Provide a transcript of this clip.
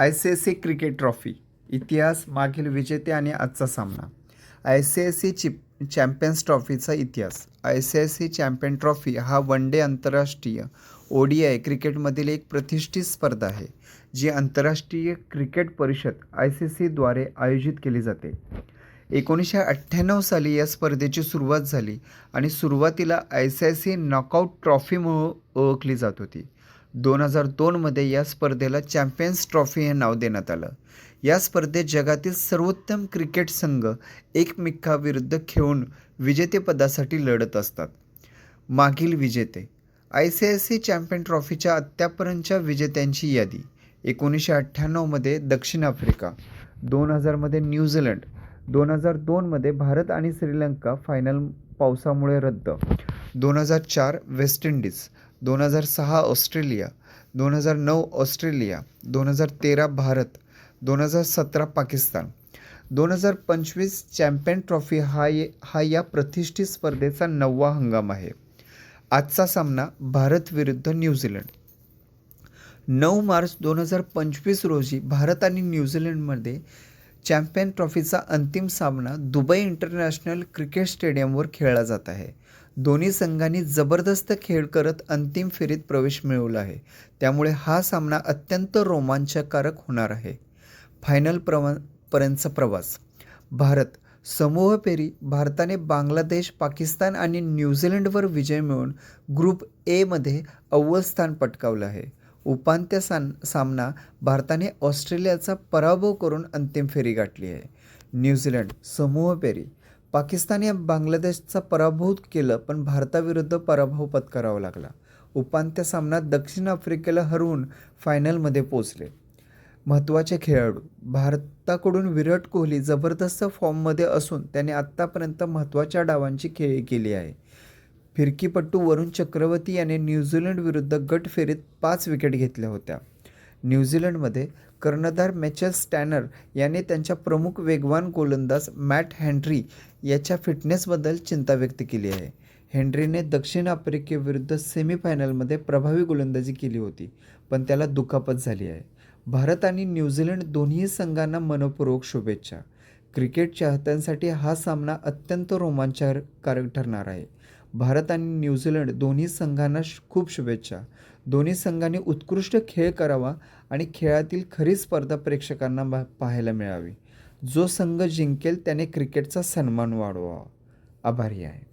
I C S C cricket trophy इतिहास मागील विजेते आणि आजचा सामना. I C S C chip champions ट्रॉफीचा इतिहास. I C S C champion trophy हा वन डे आंतरराष्ट्रीय ओ डी आय क्रिकेटमधील एक प्रतिष्ठित स्पर्धा आहे जी आंतरराष्ट्रीय क्रिकेट परिषद आय सी सीद्वारे आयोजित केली जाते. एकोणीसशे अठ्ठ्याण्णव साली या स्पर्धेची सुरुवात झाली आणि सुरुवातीला I C I C knockout trophy म्हणून ओळखली जात होती. दोन हजार दोनमध्ये या स्पर्धेला चॅम्पियन्स ट्रॉफी हे नाव देण्यात आलं. या स्पर्धेत जगातील सर्वोत्तम क्रिकेट संघ एकमेकाविरुद्ध खेळून विजेतेपदासाठी लढत असतात. मागील विजेते I C I C champion ट्रॉफीच्या आत्तापर्यंतच्या विजेत्यांची यादी एकोणीसशे अठ्ठ्याण्णवमध्ये दक्षिण आफ्रिका दोन हजारमध्ये न्यूझीलंड दोन हजार दोनमध्ये भारत आणि श्रीलंका फायनल पावसामुळे रद्द दोन हजार चार वेस्ट इंडिज दोन हजार सहा ऑस्ट्रेलिया दोन हजार नऊ ऑस्ट्रेलिया दोन हजार तेरा भारत दोन हजार सतरा पाकिस्तान. दोन हजार पंचवीस चॅम्पियन ट्रॉफी हा ये हा या प्रतिष्ठित स्पर्धेचा नववा हंगाम आहे. आजचा सामना भारत विरुद्ध न्यूझीलंड नऊ मार्च दोन हजार पंचवीस रोजी भारत आणि न्यूझीलंडमध्ये चॅम्पियन ट्रॉफीचा अंतिम सामना दुबई इंटरनॅशनल क्रिकेट स्टेडियमवर खेळला जात आहे. दोन्ही संघांनी जबरदस्त खेळ करत अंतिम फेरीत प्रवेश मिळवला आहे. त्यामुळे हा सामना अत्यंत रोमांचकारक होणार आहे. फायनल प्रवा पर्यंतचा प्रवास. भारत समूह फेरी भारताने बांगलादेश पाकिस्तान आणि न्यूझीलंडवर विजय मिळवून ग्रुप एमध्ये अव्वल स्थान पटकावलं आहे. उपांत्य सान सामना भारताने ऑस्ट्रेलियाचा पराभव करून अंतिम फेरी गाठली आहे. न्यूझीलंड समूह फेरी पाकिस्तानने बांगलादेशचा पराभव केलं पण भारताविरुद्ध पराभव पत्करावा लागला. उपांत्य सामन्यात दक्षिण आफ्रिकेला हरवून फायनलमध्ये पोचले महत्त्वाचे खेळाडू भारताकडून विराट कोहली जबरदस्त फॉर्ममध्ये असून त्याने आत्तापर्यंत महत्त्वाच्या डावांची खेळी केली आहे. फिरकीपट्टू वरुण चक्रवर्ती याने न्यूझीलंड विरुद्ध गट फेरीत पाच विकेट घेतल्या होत्या. न्यूझीलंडमध्ये कर्णधार मॅचेल स्टॅनर याने त्यांच्या प्रमुख वेगवान गोलंदाज मॅट हेनरी याच्या फिटनेसबद्दल चिंता व्यक्त केली आहे. हेनरीने दक्षिण आफ्रिकेविरुद्ध सेमीफायनलमध्ये प्रभावी गोलंदाजी केली होती पण त्याला दुखापत झाली आहे. भारत आणि न्यूझीलंड दोन्ही संघांना मनपूर्वक शुभेच्छा. क्रिकेट चाहत्यांसाठी हा सामना अत्यंत रोमांचकारक ठरणार आहे. भारत आणि न्यूझीलंड दोन्ही संघांना खूप शुभेच्छा. दोन्ही संघांनी उत्कृष्ट खेळ करावा आणि खेळातील खरी स्पर्धा प्रेक्षकांना पाहायला मिळावी. जो संघ जिंकेल त्याने क्रिकेटचा सन्मान वाढवावा. आभारी आहे.